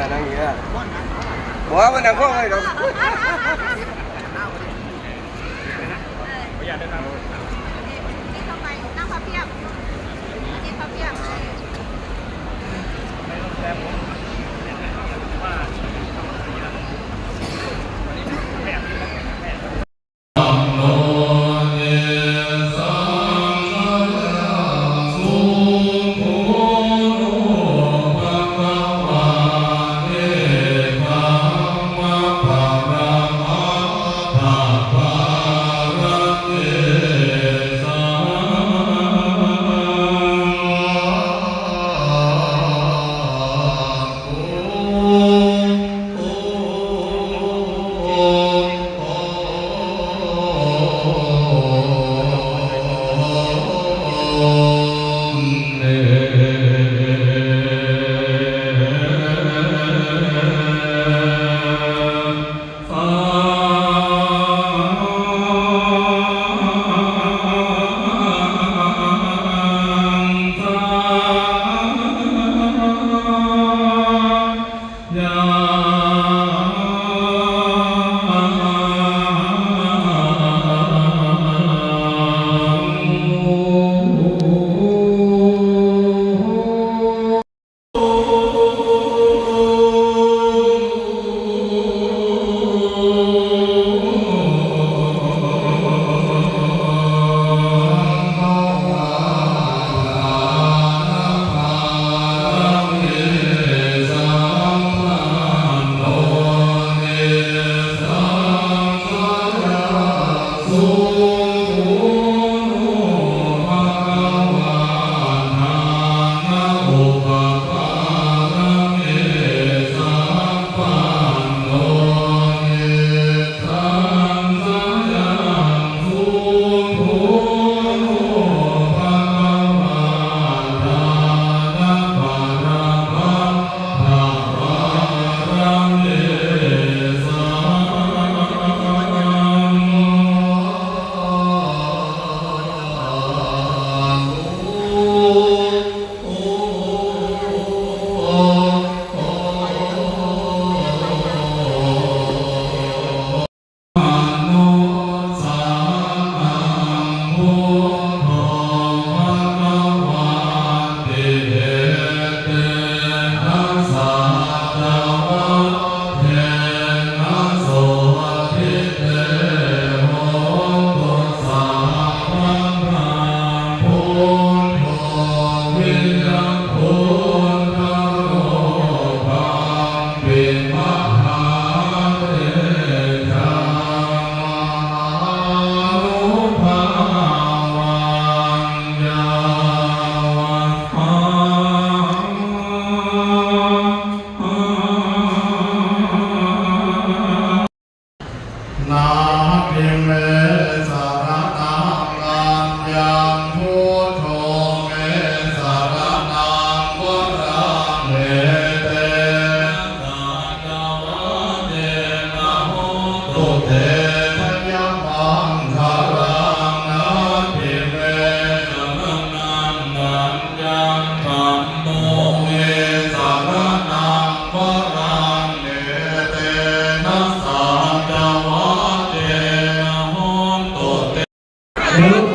อ่านั่งอย่างนี้อะบอกว่ามันนั่งข้อเลยเดี๋ยวนี่เข้า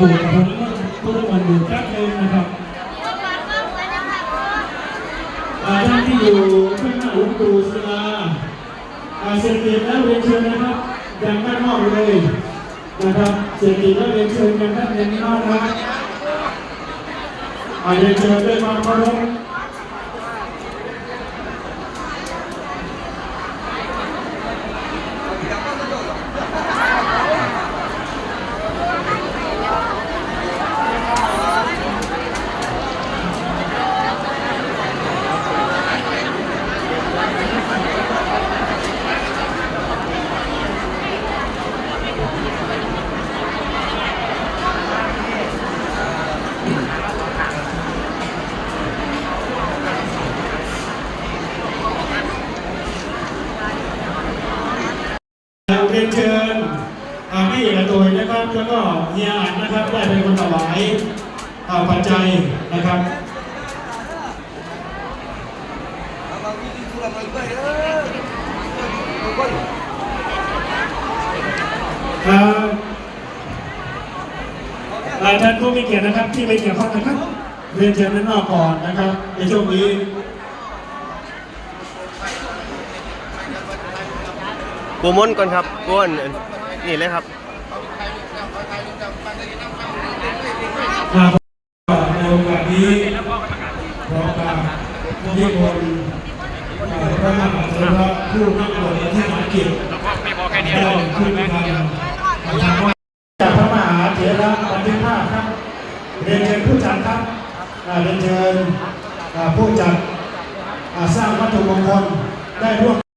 เดี๋ยวหลวงปู่ผมพุทธมันอยู่แป๊บนึงนะครับอ่าท่านที่อยู่ข้างหน้าหลวงปู่ศิลาอาเสร็จกิจแล้วเรียนเชิญนะครับยังด้านนอกเลยนะครับเสร็จกิจแล้วเรียนเชิญกันด้านในนอกนะครับอ่าเรียนเชิญด้วยความเคารพ เรียนเชิญอ่าพี่เอกตัวนะครับ แล้วก็เฮียอันนะครับได้เป็นคนถวายอ่าปัจจัยนะครับท่านผู้มีเกียรตินะครับที่ไม่เกี่ยวข้องนะครับเรียนเชิญด้านนอกก่อนนะครับ ในช่วงนี้กูมนก่อนครับกูอันนี่เลยครับ ครับในโอกาสนี้พร้อมกับนิมนต์เอ่อพระมหาเถระผู้นั่งบนที่หาเกิจได้ขึ้นมางจากพระมหาเถระบันทึกภาครับเรียนเชิญผู้จัดครับเรียนเชิญอ่าผู้จัดสร้างวัตถุมงคลได้ร่วม